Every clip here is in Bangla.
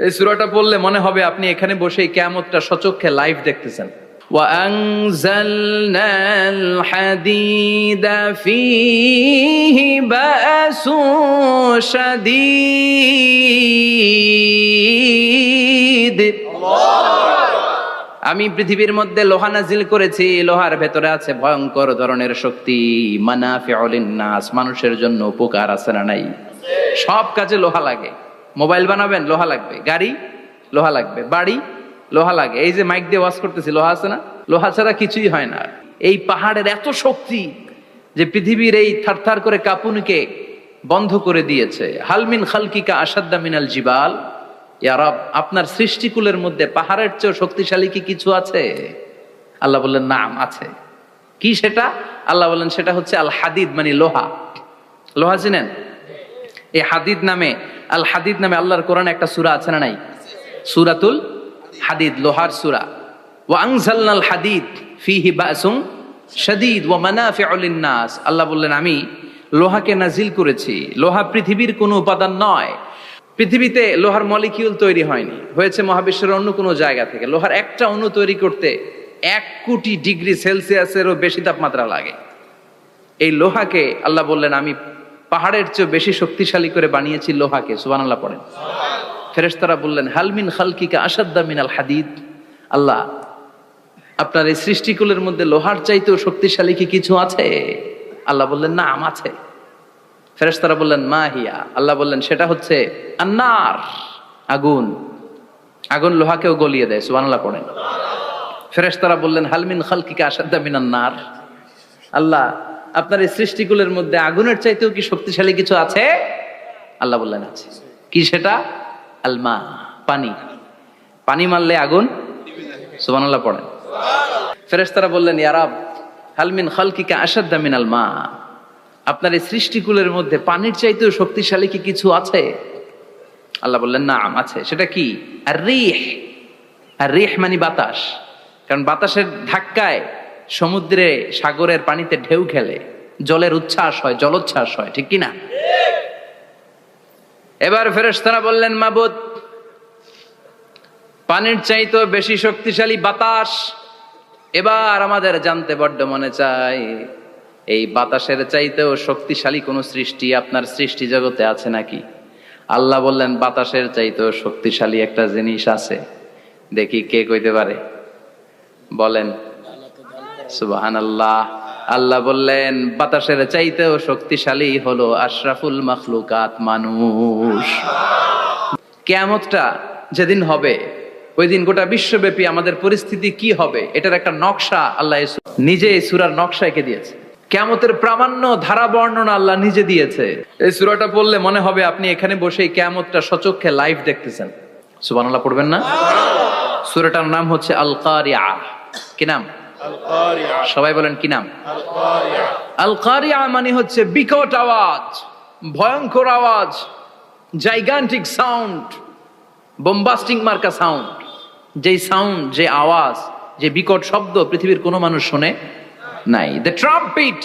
এই সুরাটা পড়লে মনে হবে আপনি এখানে বসে কেমতটা সচক্ষে লাইভ দেখতেছেন وأنزلنا الحديد فيه بأس شديد আমি পৃথিবীর মধ্যে লোহা নাজিল করেছি লোহার ভেতরে আছে ভয়ঙ্কর ধরনের শক্তি মানাফিউলিন নাস মানুষের জন্য উপকার আছে না নাই সব কাজে লোহা লাগে মোবাইল বানাবেন, লোহা লাগবে। গাড়ি, লোহা লাগবে। বাড়ি, লোহা লাগে। এই যে মাইক দিয়ে ওয়াশ করতেছি, লোহা আছে না? লোহা ছাড়া কিছুই হয় না। এই পাহাড়ের এত শক্তি যে পৃথিবীর এই থারথার করে কাপুনিকে বন্ধ করে দিয়েছে। হালমিন খালকিকা আসাদ্দা মিনাল জিবাল। ইয়ারব আপনার সৃষ্টিকুলের মধ্যে পাহাড়ের চেয়েও শক্তিশালী কি কিছু আছে? আল্লাহ বললেন, নাম আছে। কি সেটা? আল্লাহ বললেন, সেটা হচ্ছে আল হাদিদ মানে লোহা। লোহা চিনেন? এই হাদিদ নামে, আল হাদিদ নামে আল্লাহর কোরআনে একটা সূরা আছে না নাই? সুরাতুল হাদিদ, লোহার সূরা। ওয়া আনজালনাল হাদিদ ফিহি বাসুম শাদীদ ওয়া মানাফিউ লিন-নাস। আল্লাহ বললেন, আমি লোহাকে নাজিল করেছি। লোহা পৃথিবীর কোনো উপাদান নয়। পৃথিবীতে লোহার মলিকিউল তৈরি হয়নি। হয়েছে মহাবিশ্বের অন্য কোনো জায়গা থেকে। লোহার একটা অণু তৈরি করতে এক কোটি ডিগ্রি সেলসিয়াসেরও বেশি তাপমাত্রা লাগে। এই লোহাকে আল্লাহ বললেন, আমি পাহাড়ের চেয়ে বেশি শক্তিশালী করে বানিয়েছি লোহাকে সুবান আল্লাহ পড়েন। ফেরেশতারা বললেন হালমিন খালকিকা আসাদ্দা মিনাল হাদিদ? আল্লাহ, আপনার এই সৃষ্টিকুলের মধ্যে লোহার চাইতেও শক্তিশালী কি কিছু আছে? আল্লাহ বললেন, না, আম আছে। ফেরেশতারা বললেন, মা হিয়া? আল্লাহ বললেন, সেটা হচ্ছে আন্নার, আগুন। আগুন লোহাকেও গলিয়ে দেয়, সুবহানাল্লাহ পড়েন। ফেরেশতারা বললেন হালমিন খালকিকা আসাদ্দা মিনান নার? আল্লাহ আপনার এই সৃষ্টিকুলের মধ্যে আগুনের চাইতেও কি শক্তিশালী কিছু আছে? আল্লাহ বললেন, আছে। কি সেটা? আলমা, পানি। পানি মারলে আগুন সুবহানাল্লাহ পড়েন ফেরেশতারা বললেন ইয়ারাব হালমিন খালকিকা আসাদ্দা মিনাল মা। আপনার এই সৃষ্টিকুলের মধ্যে পানির চাইতেও শক্তিশালী কি কিছু আছে? আল্লাহ বললেন না আছে। সেটা কি? আর রিহ আর রিহ মানে বাতাস। কারণ বাতাসের ধাক্কায় সমুদ্রে সাগরের পানিতে ঢেউ খেলে, জলের উচ্ছ্বাস হয়, জলোচ্ছ্বাস হয়, ঠিক কি না এবার ফেরেশতারা বললেন, মাবুদ, পানির চাইতেও বেশি শক্তিশালী বাতাস এবার আমাদের জানতে বড্ড মনে চাই এই বাতাসের চাইতেও শক্তিশালী কোন সৃষ্টি আপনার সৃষ্টি জগতে আছে নাকি? আল্লাহ বললেন, বাতাসের চাইতেও শক্তিশালী একটা জিনিস আছে। দেখি কে কইতে পারে। বলেন সুবাহান আল্লাহ আল্লাহ বললেন বাতাসের চাইতেও শক্তিশালী হলো আশরাফুল মখলুকাত মানুষ। কেয়ামতটা যেদিন হবে ওই দিন গোটা বিশ্বব্যাপী আমাদের পরিস্থিতি কি হবে এটার একটা নকশা আল্লাহ নিজে এই সুরার নকশা এঁকে দিয়েছে। কেমতের প্রামাণ্য ধারা বর্ণনা আল্লাহ নিজে দিয়েছে। এই সুরাটা পড়লে মনে হবে আপনি এখানে বসে কেমতটা সচক্ষে লাইভ দেখতেছেন। সুবানাল্লাহ পড়বেন না? সুরাটার নাম হচ্ছে আল কারিয়া কি নাম? সবাই বলেন কি নাম? আল কারিয়া মানে হচ্ছে বিকট আওয়াজ ভয়ঙ্কর আওয়াজ জাইগান্টিক সাউন্ড বোম্বাস্টিং মার্কা সাউন্ড যেই সাউন্ড যে আওয়াজ যে বিকট শব্দ পৃথিবীর কোনো মানুষ শোনে নাই। The trumpet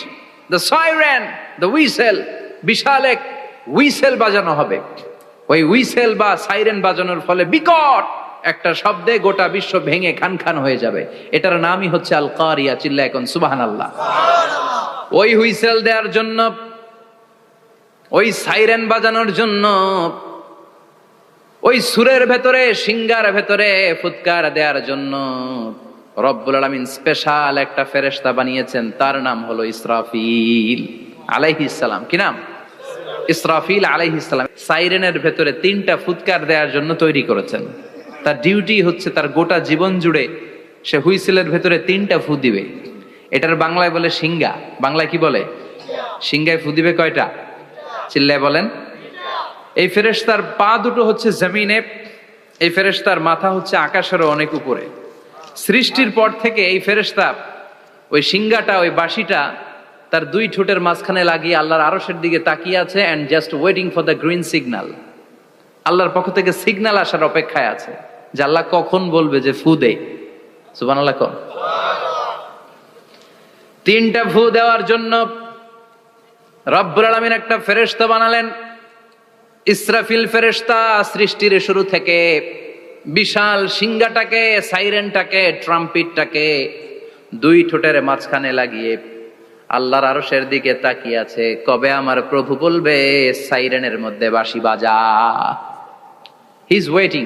the siren the whistle বিশাল এক উইসেল বাজানো হবে। ওই উইসেল বা সাইরেন বাজানোর ফলে বিকট একটা শব্দে গোটা বিশ্ব ভেঙে খান খান হয়ে যাবে। এটার নামই হচ্ছে আল কারিয়া চিল্লা এখন সুবাহান আল্লাহ ওই হুইসেল দেওয়ার জন্য, ওই সাইরেন বাজানোর জন্য, ওই সুরের ভেতরে, সিঙ্গার ভেতরে ফুৎকার দেওয়ার জন্য রব্বুল আলমিন স্পেশাল একটা ফেরেস্তা বানিয়েছেন। তার নাম হলো ইসরাফিল আলাইহিসালাম কি নাম? ইসরাফিল আলাইহিসালাম সাইরেনের ভেতরে তিনটা ফুৎকার দেওয়ার জন্য তৈরি করেছেন। তার ডিউটি হচ্ছে তার গোটা জীবন জুড়ে সে হুইসেলের ভেতরে তিনটা ফু দিবে। এটার বাংলায় বলে সিঙ্গা বাংলায় কি বলে? সিঙ্গায় ফু দিবে কয়টা? চিল্লায় বলেন। এই ফেরেস্তার পা দুটো হচ্ছে জমিনে, এই ফেরেস্তার মাথা হচ্ছে আকাশেরও অনেক উপরে। সৃষ্টির পর থেকে এই ফেরেস্তা ওই সিঙ্গাটা ওই বাঁশিটা তার দুই ঠোঁটের মাঝখানে লাগিয়ে আল্লাহর আরসের দিকে তাকিয়ে আছে and just waiting for the green signal আল্লাহর পক্ষ থেকে সিগনাল আসার অপেক্ষায় আছে। যে আল্লাহ কখন বলবে যে ফু দে? তিনটা ফু দেওয়ার জন্য রব্বুল আলমিন একটা ফেরেস্তা বানালেন। ইসরাফিল ফেরেশতা সৃষ্টির শুরু থেকে বিশাল সিংহাটাকে, সাইরেনটাকে, ট্রাম্পিটটাকে দুই ঠোঁটের মাঝখানে লাগিয়ে আল্লাহর আরশের দিকে তাকিয়ে আছে। কবে আমার প্রভু বলবে, সাইরেনের মধ্যে বাঁশি বাজা। হি ইজ ওয়েটিং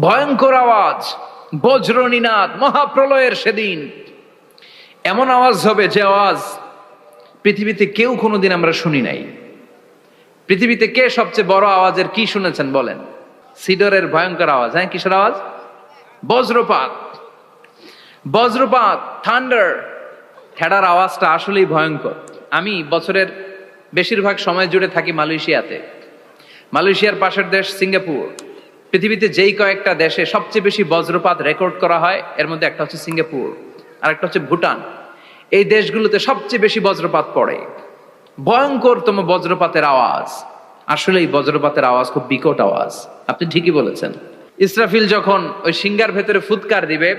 ভয়ঙ্কর আওয়াজ বজ্রনীনাদ মহাপ্রলয়ের সেদিন। এমন আওয়াজ হবে যে আওয়াজ পৃথিবীতে কেউ কোনোদিন আমরা শুনি নাই। পৃথিবীতে কে সবচেয়ে বড় আওয়াজের কি শুনেছেন বলেন? সিডরের ভয়ঙ্কর আওয়াজ হ্যাঁ কিসের আওয়াজ? বজ্রপাত। বজ্রপাত, থান্ডার। খেড়ার আওয়াজটা আসলেই ভয়ঙ্কর। আমি বছরের বেশিরভাগ সময় জুড়ে থাকি মালয়েশিয়াতে। মালয়েশিয়ার পাশের দেশ সিঙ্গাপুর। পৃথিবীতে যেই কয়েকটা দেশে সবচেয়ে বেশি বজ্রপাত রেকর্ড করা হয়, এর মধ্যে একটা হচ্ছে সিঙ্গাপুর, আর একটা হচ্ছে ভুটান। এই দেশগুলোতে সবচেয়ে বেশি বজ্রপাত পড়ে। ভয়ঙ্করতম বজ্রপাতের আওয়াজ। আসলে এই বজ্রপাতের আওয়াজ খুব বিকট আওয়াজ। আপনি ঠিকই বলেছেন। ইসরাফিল যখন ওই সিঙ্গার ভেতরে ফুৎকার দিবে,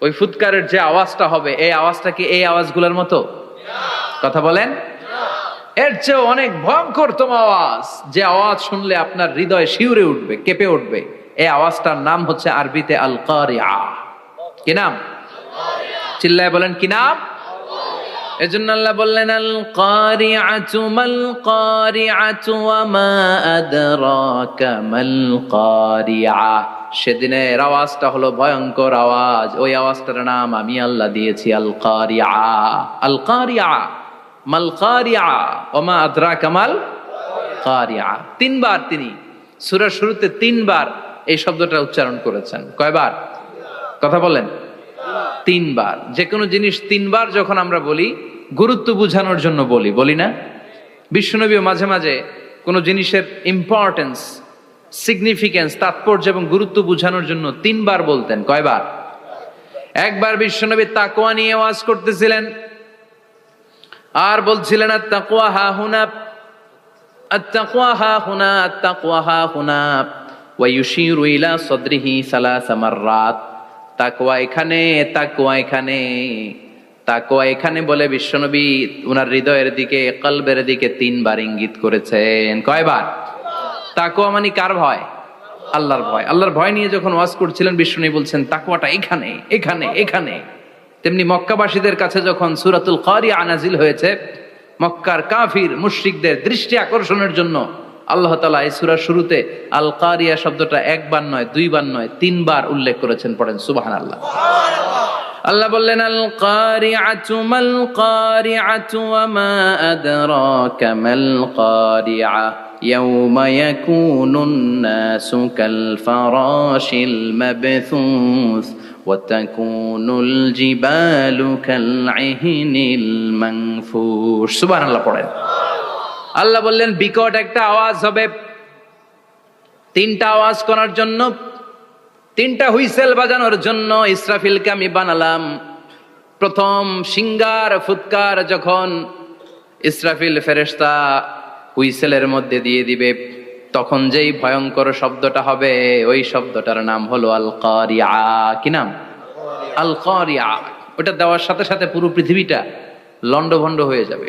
ওই ফুৎকারের যে আওয়াজটা হবে, এই আওয়াজটা কি এই আওয়াজগুলোর মতো? কথা বলেন। এর চেয়ে অনেক ভয়ঙ্করতম আওয়াজ। যে আওয়াজ শুনলে আপনার হৃদয় শিউরে উঠবে, কেঁপে উঠবে। এই আওয়াজটার নাম হচ্ছে আরবিতে আল কারিয়া কি নাম? চিল্লায় বলেন, কি নাম? এজন্য আল্লাহ বললেন আল কারিআতু মাল কারিআতু ওয়া মা আদরাকা মাল কারিআ সেদিনের আওয়াজটা হলো ভয়ঙ্কর আওয়াজ। ওই আওয়াজটার নাম আমি আল্লাহ দিয়েছি আল কারিআ আল কারিআ মাল কারিআ ওয়া মা আদরাকা মাল তিনবার তিনি সুরার শুরুতে তিনবার এই শব্দটা উচ্চারণ করেছেন। কয়বার? কথা বলেন। তিনবার। যে কোনো জিনিস তিনবার যখন আমরা বলি, গুরুত্ব বোঝানোর জন্য বলি বলি না? বিশ্বনবীও মাঝে মাঝে কোনো জিনিসের ইম্পর্টেন্স সিগনিফিকেন্স তাৎপর্য এবং গুরুত্ব বোঝানোর জন্য তিনবার বলতেন। কয়বার? একবার বিশ্বনবী তাকোয়া নিয়ে ওয়াজ করতেছিলেন। আর বলছিলেন হা হা সালাস এখানে এখানে এখানে বলে বিশ্বনবী উনার হৃদয়ের দিকে, কলবের দিকে তিনবার ইঙ্গিত করেছেন। কয়বার? তাকওয়া মানে কার ভয়? আল্লাহর ভয়। আল্লাহর ভয় নিয়ে যখন ওয়াজ করছিলেন, বিশ্বনবী বলছেন তাকুয়াটা এখানে এখানে এখানে। তেমনি মক্কাবাসীদের কাছে যখন সুরাতুল কারি আনাজিল হয়েছে, মক্কার কাফির, মুশ্রিকদের দৃষ্টি আকর্ষণের জন্য আল্লাহ তালা এই সুরা শুরুতে আল কারিয়া শব্দটা একবার নয়, দুইবার নয়, তিনবার উল্লেখ করেছেন, পড়েন সুবাহ আল্লাহ আল্লাহ বললেন আল কারিআতু মাল কারি আচু আমল কারিয়া ইয়ুমায় কুন সুকাল ইয়াকুনুন নাসু কাল وتكون الجبال كالعهن المنفوش سبحان الله পড়েন আল্লাহ বললেন বিকট একটা আওয়াজ হবে তিনটা আওয়াজ করার জন্য তিনটা হুইসেল বাজানোর জন্য ইসরাফিলকে আমি বানালাম প্রথম সিঙ্গার ফুৎকার যখন ইসরাফিল ফেরেস্তা হুইসেলের মধ্যে দিয়ে দিবে তখন যেই ভয়ঙ্কর শব্দটা হবে, ওই শব্দটার নাম হলো আল কারিয়া কি নাম? আল কারিয়া ওটা দেওয়ার সাথে সাথে পুরো পৃথিবীটা লন্ডভন্ড হয়ে যাবে।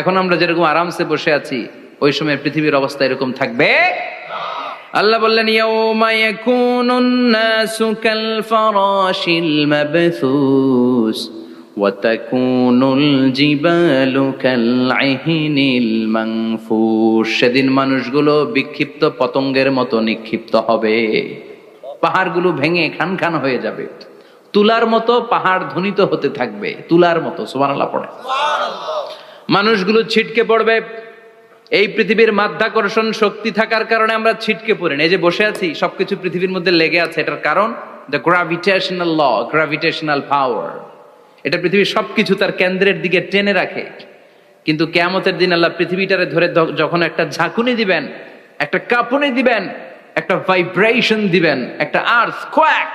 এখন আমরা যেরকম আরামসে বসে আছি, ওই সময় পৃথিবীর অবস্থা এরকম থাকবে? আল্লাহ বললেন, ইয়াউমা ইয়াকুনুন নাসু কাল ফারাশিল মাবথুস সেদিন মানুষগুলো বিক্ষিপ্ত পতঙ্গের মতো নিক্ষিপ্ত হবে। পাহাড়গুলো ভেঙে খান খান হয়ে যাবে। তুলার মতো পাহাড় ধ্বনিত হতে থাকবে। তুলার মতো সোমানালা পড়ে। মানুষগুলো ছিটকে পড়বে। এই পৃথিবীর মাধ্যাকর্ষণ শক্তি থাকার কারণে আমরা ছিটকে পড়ি এই যে বসে আছি, সবকিছু পৃথিবীর মধ্যে লেগে আছে। এটার কারণ the gravitational law gravitational power এটা পৃথিবীর সবকিছু তার কেন্দ্রের দিকে টেনে রাখে। কিন্তু কেয়ামতের দিন আল্লাহ পৃথিবীটারে ধরে যখন একটা ঝাঁকুনি দিবেন, একটা কাঁপুনি দিবেন, একটা ভাইব্রেশন দিবেন, একটা আর্থ কোয়াক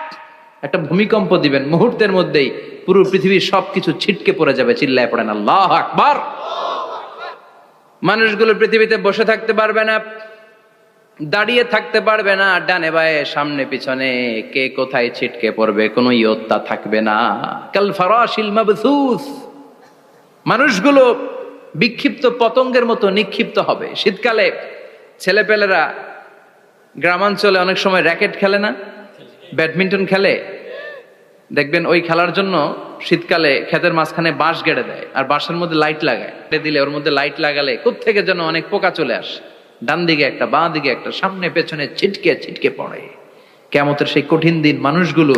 একটা ভূমিকম্প দিবেন, মুহূর্তের মধ্যেই পুরো পৃথিবীর সবকিছু ছিটকে পড়ে যাবে, চিল্লায় পড়েন, আল্লাহ আকবার! মানুষগুলো পৃথিবীতে বসে থাকতে পারবে না। দাঁড়িয়ে থাকতে পারবে না, ডানে বায়ে, সামনে পিছনে। কে কোথায় ছিটকে পড়বে, কোনো ইয়ত্তা থাকবে না। কাল ফারাশিল মানুষগুলো বিক্ষিপ্ত পতঙ্গের মতো নিক্ষিপ্ত হবে। শীতকালে ছেলেপেলেরা গ্রামাঞ্চলে অনেক সময় র্যাকেট খেলে না? ব্যাডমিন্টন খেলে? দেখবেন ওই খেলার জন্য শীতকালে ক্ষেতের মাঝখানে বাঁশ গেড়ে দেয়, আর বাঁশের মধ্যে লাইট লাগায়। দিলে ওর মধ্যে লাইট লাগালে থেকে যেন অনেক পোকা চলে আসে। ডান দিকে একটা বাঁ দিকে একটা, সামনে, পেছনে ছিটকে ছিটকে পড়ে। কেমতের সেই কঠিন দিন মানুষগুলো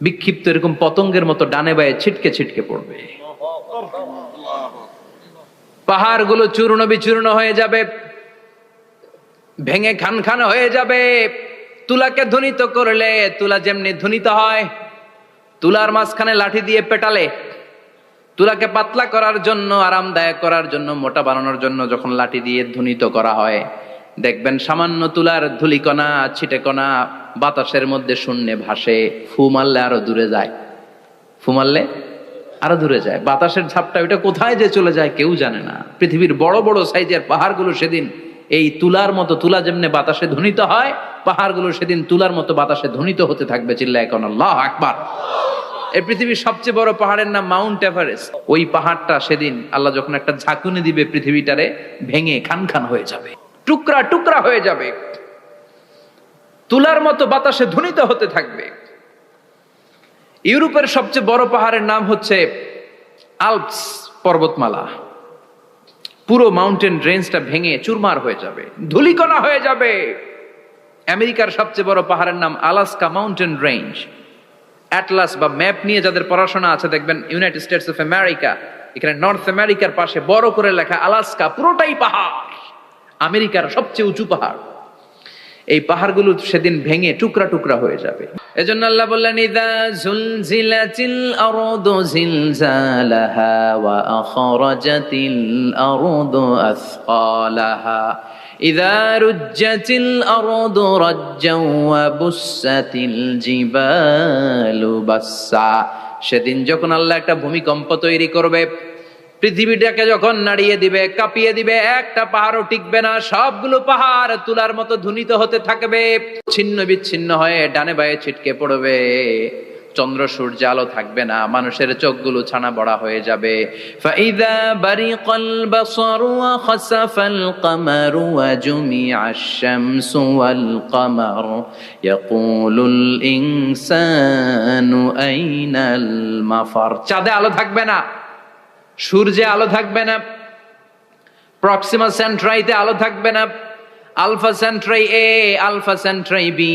বিক্ষিপ্ত এরকম পতঙ্গের মতো ডানে বায়ে ছিটকে ছিটকে পড়বে। পাহাড়গুলো চূর্ণ বিচূর্ণ হয়ে যাবে, ভেঙে খান খান হয়ে যাবে। তুলাকে ধ্বনিত করলে, তুলা যেমনি ধ্বনিত হয়, তুলার মাঝখানে লাঠি দিয়ে পেটালে তুলাকে পাতলা করার জন্য, আরামদায়ক করার জন্য, মোটা বানানোর জন্য যখন লাঠি দিয়ে ধ্বনিত করা হয়, দেখবেন সামান্য তুলার ধুলিকণা, ছিটেকণা বাতাসের মধ্যে শূন্যে ভাসে, ফু মারলে আরও দূরে যায়। ফু মারলে আরও দূরে যায়। বাতাসের ঝাপটা ওইটা কোথায় যে চলে যায় কেউ জানে না। পৃথিবীর বড় বড় সাইজের পাহাড়গুলো সেদিন এই তুলার মতো, তুলা যেমনি বাতাসে ধ্বনিত হয়, পাহাড়গুলো সেদিন তুলার মতো বাতাসে ধ্বনিত হতে থাকবে চিল্লা এখন আল্লাহ আকবার। এই পৃথিবীর সবচেয়ে বড় পাহাড়ের নাম মাউন্ট এভারেস্ট। ওই পাহাড়টা সেদিন আল্লাহ যখন একটা ঝাঁকুনি দিবে পৃথিবীটারে, ভেঙে খান খান হয়ে যাবে। টুকরা টুকরা হয়ে যাবে। তুলার মতো বাতাসে ধ্বনিত হতে থাকবে। ইউরোপের সবচেয়ে বড় পাহাড়ের নাম হচ্ছে আলপস পর্বতমালা। পুরো মাউন্টেন রেঞ্জটা ভেঙে চুরমার হয়ে যাবে, ধুলিকণা হয়ে যাবে। আমেরিকার সবচেয়ে বড় পাহাড়ের নাম আলাস্কা মাউন্টেন রেঞ্জ। অ্যাটলাস বা ম্যাপ নিয়ে যাদের পড়াশোনা আছে, দেখবেন ইউনাইটেড স্টেটস অফ আমেরিকা এখানে নর্থ আমেরিকার পাশে বড় করে লেখা আলাস্কা পুরোটাই পাহাড়। আমেরিকার সবচেয়ে উঁচু পাহাড়। এই পাহাড়গুলো সেদিন ভেঙে টুকরা টুকরা হয়ে যাবে। এজন্য আল্লাহ বললেন, ইদা জুলজিলাতিল আরদু জিলজালাহা ওয়া আখরাজাতিল আরদু আসকালাহা রুজ্জাতিল আরদু রাজ্জাও ওয়া বুসাতিল জিবালু বাসসা সেদিন যখন আল্লাহ একটা ভূমিকম্প তৈরি করবে, পৃথিবীটাকে যখন নাড়িয়ে দিবে, কাঁপিয়ে দিবে, একটা পাহাড়ও টিকবে না, সবগুলো পাহাড় তুলার মতো ধুনিত হতে থাকবে। ছিন্ন বিচ্ছিন্ন হয়ে ডানে বায়ে ছিটকে পড়বে। চন্দ্র সূর্য আলো থাকবে না, মানুষের চোখগুলো ছানা বড়া হয়ে যাবে। ফাইদা মাফার। চাঁদে আলো থাকবে না, সূর্যে আলো থাকবে না, প্রক্সিমা সেন্ট্রাইতে আলো থাকবে না, Alpha Centauri A, Alpha Centauri B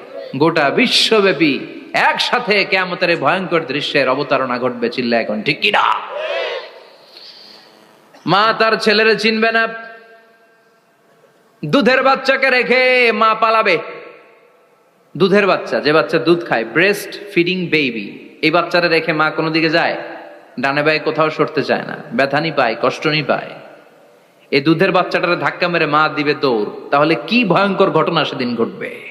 গোটা বিশ্বব্যাপী একসাথে কেমতের ভয়ঙ্কর দৃশ্যের অবতারণা ঘটবে চিল্লা এখন, ঠিক কিনা মা তার ছেলেরে চিনবে না। দুধের বাচ্চাকে রেখে মা পালাবে। দুধের বাচ্চা, যে বাচ্চা দুধ খায় ব্রেস্ট ফিডিং বেবি এই বাচ্চাটা রেখে মা কোনো দিকে যায়? ডানে বায়ে কোথাও সরতে চায় না ব্যথানি পায়, কষ্ট কষ্টনি পায়। এই দুধের বাচ্চাটারে ধাক্কা মেরে মা দিবে দৌড়, তাহলে কি ভয়ঙ্কর ঘটনা সেদিন ঘটবে?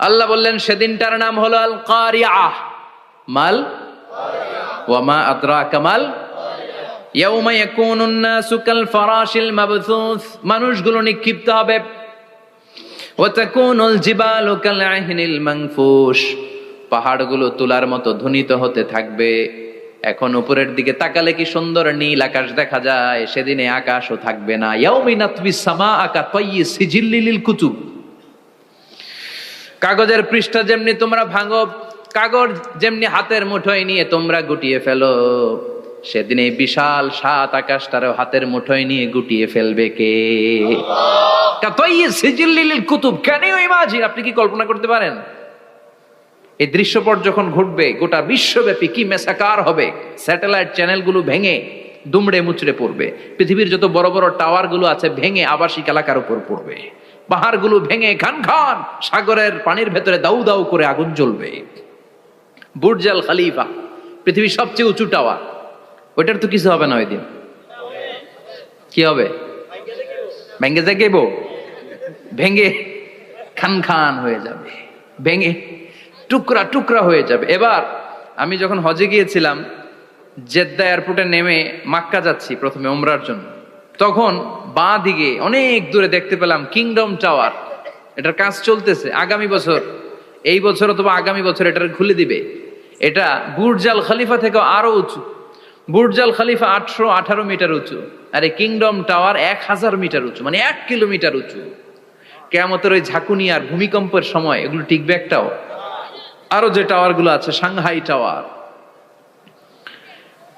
আল্লাহ বললেন, সেদিনটার নাম হলো আল কারিয়া মাল? ওয়ামা আদ্রা কামাল মানুষগুলো নিক্ষিপ্ত হবে। পাহাড়গুলো তুলার মতো ধ্বনিত হতে থাকবে। এখন উপরের দিকে তাকালে কি সুন্দর নীল আকাশ দেখা যায়। সেদিনে আকাশও থাকবে না। ইয়াউমিনাতবিস সামা আকা তাইয়ি সিজিল্লিল কুতুব। কাগজের পৃষ্ঠা যেমনি তোমরা ভাঙো কাগজ যেমনি হাতের মুঠোয় নিয়ে তোমরা গুটিয়ে ফেলো সেদিন এই বিশাল সাত আকাশটারও হাতের মুঠোয় নিয়ে গুটিয়ে ফেলবে কে? কুতুব কেন ইমাজিন আপনি কি কল্পনা করতে পারেন? এই দৃশ্যপট যখন ঘটবে গোটা বিশ্বব্যাপী কি মেসাকার হবে? স্যাটেলাইট চ্যানেলগুলো ভেঙে দুমড়ে মুচড়ে পড়বে পৃথিবীর যত বড় বড় টাওয়ারগুলো আছে ভেঙে আবাসিক এলাকার উপর পড়বে। পাহাড়গুলো ভেঙে খান খান সাগরের পানির ভেতরে দাউ দাউ করে আগুন জ্বলবে। বুর্জাল খালিফা, পৃথিবীর সবচেয়ে উঁচু টাওয়ার। ওইটার তো কিছু হবে না ওই দিন। কি হবে? ভেঙে জাগেব ভেঙে খান খান হয়ে যাবে। ভেঙে টুকরা টুকরা হয়ে যাবে। এবার আমি যখন হজে গিয়েছিলাম, জেদ্দা এয়ারপোর্টে নেমে মাক্কা যাচ্ছি প্রথমে ওমরার জন্য। তখন বাঁ দিকে অনেক দূরে দেখতে পেলাম কিংডম টাওয়ার এটার কাজ চলতেছে। আগামী বছর, এই বছর অথবা আগামী বছর এটার খুলে দিবে। এটা বুর্জাল খালিফা থেকে আরও উঁচু। বুর্জাল খালিফা আটশো আঠারো মিটার উঁচু আর এই কিংডম টাওয়ার এক হাজার মিটার উঁচু মানে এক কিলোমিটার উঁচু। কেমতের ওই ঝাঁকুনি আর ভূমিকম্পের সময় এগুলো টিকবে একটাও। আরও যে টাওয়ারগুলো আছে, Shanghai tower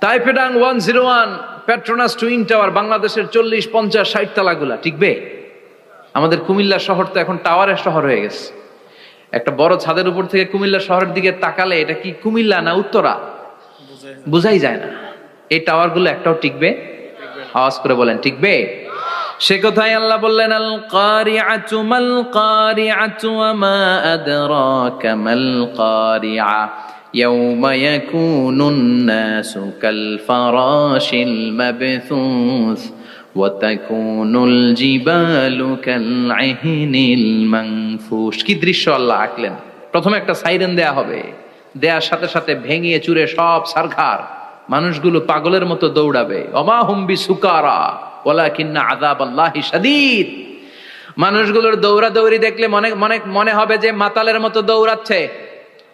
তাইপেডাং one zero one Petronas twin tower বাংলাদেশের চল্লিশ, পঞ্চাশ, ষাট তালাগুলা টিকবে আমাদের কুমিল্লা শহর তো এখন টাওয়ারের শহর হয়ে গেছে। একটা বড় ছাদের উপর থেকে কুমিল্লা শহরের দিকে তাকালে এটা কি কুমিল্লা না উত্তরা? বুঝাই যায় না। এই টাওয়ারগুলো একটাও টিকবে আওয়াজ করে বলেন টিকবে সে কথাই আল্লাহ বললেন, আল কারিআতু মাল কারিআতু ওয়া মা يوم يكون الناس كالفراش المبثوث وتكون الجبال كالعهن المنفوش কি দৃশ্য আল্লাহ আঁকলেন প্রথমে একটা সাইরেন দেয়া হবে দেয়ার সাথে সাথে ভেঙে চুরে সব সারখার মানুষগুলো পাগলের মতো দৌড়াবে অমা হুম্বি সুকারা ওলা কিন্না আদাব আল্লাহি সাদিদ মানুষগুলোর দৌড়া দৌড়ি দেখলে মনে মনে মনে হবে যে মাতালের মতো দৌড়াচ্ছে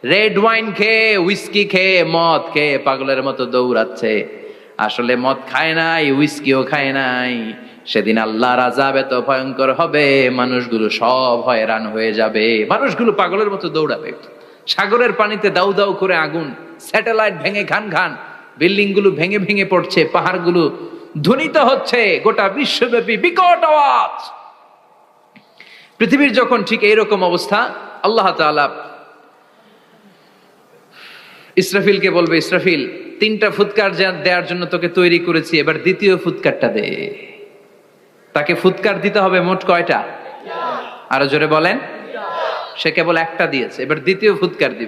রেড ওয়াইন খেয়ে উইস্কি খেয়ে, মদ খেয়ে পাগলের মতো দৌড়াচ্ছে। আসলে মদ খায় নাই উইস্কিও খায় নাই। সেদিন আল্লাহর আজাব এত ভয়ঙ্কর হবে, মানুষগুলো সব হয়রান হয়ে যাবে। মানুষগুলো পাগলের মতো দৌড়াবে। সাগরের পানিতে দাউ দাউ করে আগুন, স্যাটেলাইট ভেঙে খান খান বিল্ডিংগুলো ভেঙে ভেঙে পড়ছে, পাহাড়গুলো ধ্বনিত হচ্ছে, গোটা বিশ্বব্যাপী বিকট আওয়াজ। পৃথিবীর যখন ঠিক এইরকম অবস্থা, আল্লাহ তাআলা ইসরাফিলকে বলবে, ইসরাফিল, তিনটা ফুৎকার দেওয়ার জন্য তোকে তৈরি করেছি, এবার দ্বিতীয় ফুৎকারটা দে। তাকে ফুৎকার দিতে হবে মোট কয়টা? আরও জোরে বলেন। সে কেবল একটা দিয়েছে, এবার দ্বিতীয় ফুৎকার দিবি।